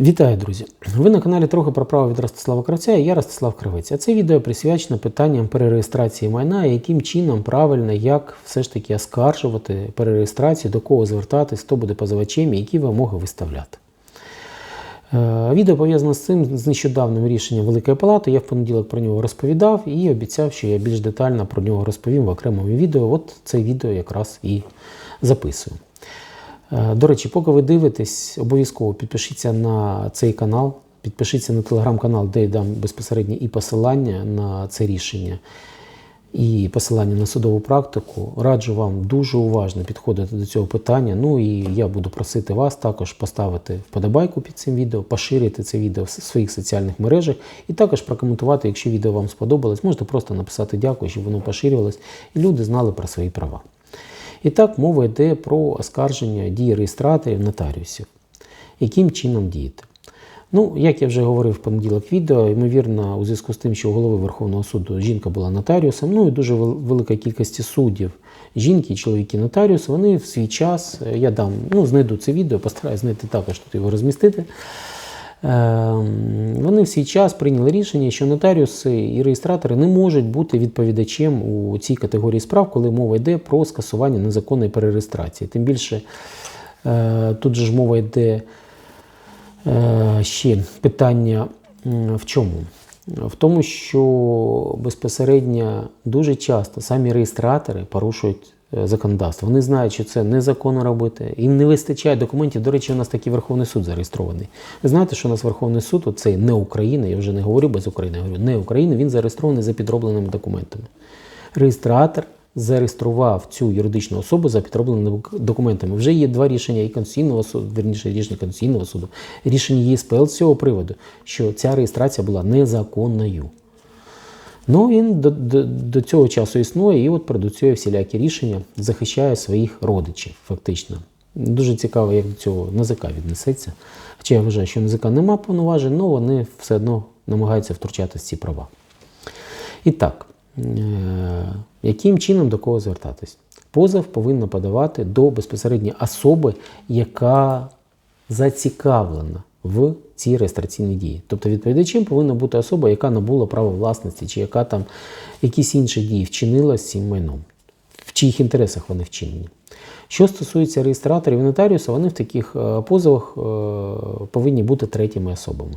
Вітаю, друзі! Ви на каналі трохи про право від Ростислава Кравця і я Ростислав Кравець. А це відео присвячено питанням перереєстрації майна, і яким чином правильно, як все ж таки оскаржувати перереєстрацію, до кого звертатись, хто буде позивачем і які вимоги виставляти. Е, Відео пов'язане з цим з нещодавним рішенням Великої Палати. Я в понеділок про нього розповідав і обіцяв, що я більш детально про нього розповім в окремому відео. От це відео якраз і записую. Е, До речі, поки ви дивитесь, обов'язково підпишіться на цей канал, підпишіться на телеграм-канал, де я дам безпосередньо і посилання на це рішення, і посилання на судову практику. Раджу вам дуже уважно підходити до цього питання. Ну і я буду просити вас також поставити вподобайку під цим відео, поширити це відео в своїх соціальних мережах і також прокоментувати, якщо відео вам сподобалось, можете просто написати дякую, щоб воно поширювалось, і люди знали про свої права. І так мова йде про оскарження дії реєстраторів нотаріусів. Яким чином діяти? Ну, як я вже говорив в понеділок відео, ймовірно, у зв'язку з тим, що у голови Верховного суду жінка була нотаріусом, ну і дуже вел- велика кількість суддів жінки чоловіки нотаріуси, вони в свій час, е, я дам, ну, знайду це відео, постараюсь знайти також тут його розмістити. Ем, Вони в свій час прийняли рішення, що нотаріуси і реєстратори не можуть бути відповідачем у цій категорії справ, коли мова йде про скасування незаконної перереєстрації. Тим більше е, тут же ж мова йде е, ще питання в чому? В тому, що безпосередньо дуже часто самі реєстратори порушують е, законодавство. Вони знають, що це незаконно робити. Їм не вистачає документів. До речі, у нас такий Верховний суд зареєстрований. Ви знаєте, що у нас Верховний суд, оцей не Україна, я вже не говорю без України, я говорю не Україна, він зареєстрований за підробленими документами. Реєстратор зареєстрував цю юридичну особу за підробленими документами. Вже є два рішення і Конституційного суду, верніше рішення Конституційного суду, рішення ЄСПЛ з цього приводу, що ця реєстрація була незаконною. Ну, він до, до, до цього часу існує і от продуцює всілякі рішення, захищає своїх родичів, фактично. Дуже цікаво, як до цього НАЗК віднесеться. Хоча я вважаю, що НАЗК нема повноважень, але вони все одно намагаються втручатися в ці права. І так, е, яким чином до кого звертатись? Позов повинна подавати до безпосередньо особи, яка зацікавлена в цій реєстраційній дії. Тобто відповідачем повинна бути особа, яка набула право власності, чи яка там якісь інші дії вчинила з цим майном, в чиїх інтересах вони вчинені. Що стосується реєстраторів і нотаріуса, вони в таких е, позовах е, повинні бути третіми особами.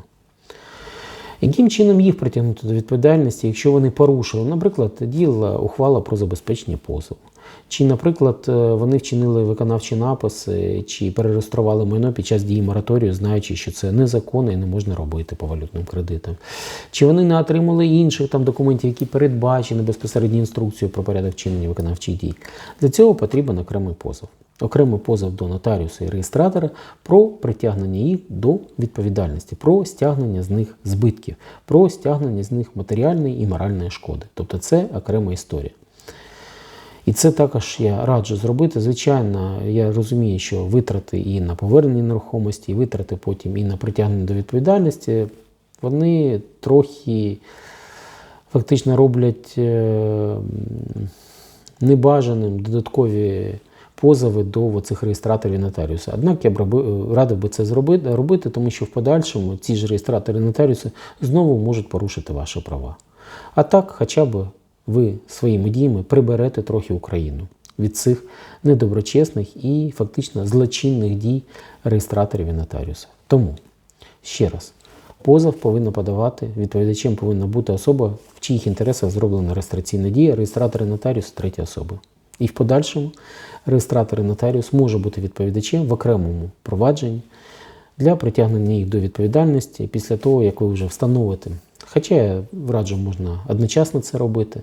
Яким чином їх притягнути до відповідальності, якщо вони порушили, наприклад, діяла ухвала про забезпечення позову, чи, наприклад, е, вони вчинили виконавчі написи, чи перереєстрували майно під час дії мораторію, знаючи, що це незаконно і не можна робити по валютним кредитам, чи вони не отримали інших там документів, які передбачені безпосередньо інструкцією про порядок вчинення виконавчих дій. Для цього потрібен окремий позов. Окремий позов до нотаріуса і реєстратора про притягнення їх до відповідальності, про стягнення з них збитків, про стягнення з них матеріальної і моральної шкоди. Тобто це окрема історія. І це також я раджу зробити. Звичайно, я розумію, що витрати і на повернення нерухомості, і витрати потім і на притягнення до відповідальності, вони трохи фактично роблять е, небажаним додаткові позови до цих реєстраторів і нотаріуса. Однак я б радив би це зробити, робити, тому що в подальшому ці ж реєстратори і нотаріуси знову можуть порушити ваші права. А так, хоча б ви своїми діями приберете трохи Україну від цих недоброчесних і фактично злочинних дій реєстраторів і нотаріусів. Тому ще раз. Позов повинна подавати, відповідачем повинна бути особа, в чиїх інтересах зроблена реєстраційна дія, реєстратор і нотаріус третя особа. І в подальшому реєстратор і нотаріус може бути відповідачем в окремому провадженні для притягнення їх до відповідальності після того, як ви вже встановите. Хоча я раджу, можна одночасно це робити,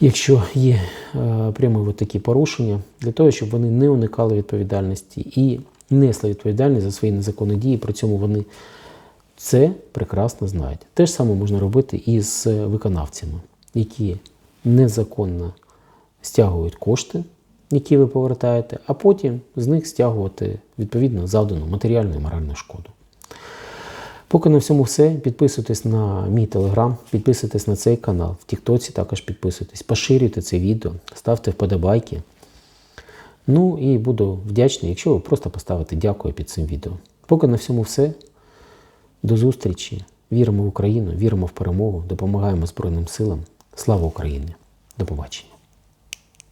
якщо є е, прямо такі порушення, для того, щоб вони не уникали відповідальності і несли відповідальність за свої незаконні дії, при цьому вони це прекрасно знають. Те ж саме можна робити і з виконавцями, які незаконно стягують кошти, які ви повертаєте, а потім з них стягувати відповідно завдану матеріальну і моральну шкоду. Поки на всьому все. Підписуйтесь на мій телеграм, підписуйтесь на цей канал, в Тіктоці також підписуйтесь, поширюйте це відео, ставте вподобайки. Ну і буду вдячний, якщо ви просто поставите дякую під цим відео. Поки на всьому все. До зустрічі. Віримо в Україну, віримо в перемогу, допомагаємо Збройним силам. Слава Україні! До побачення.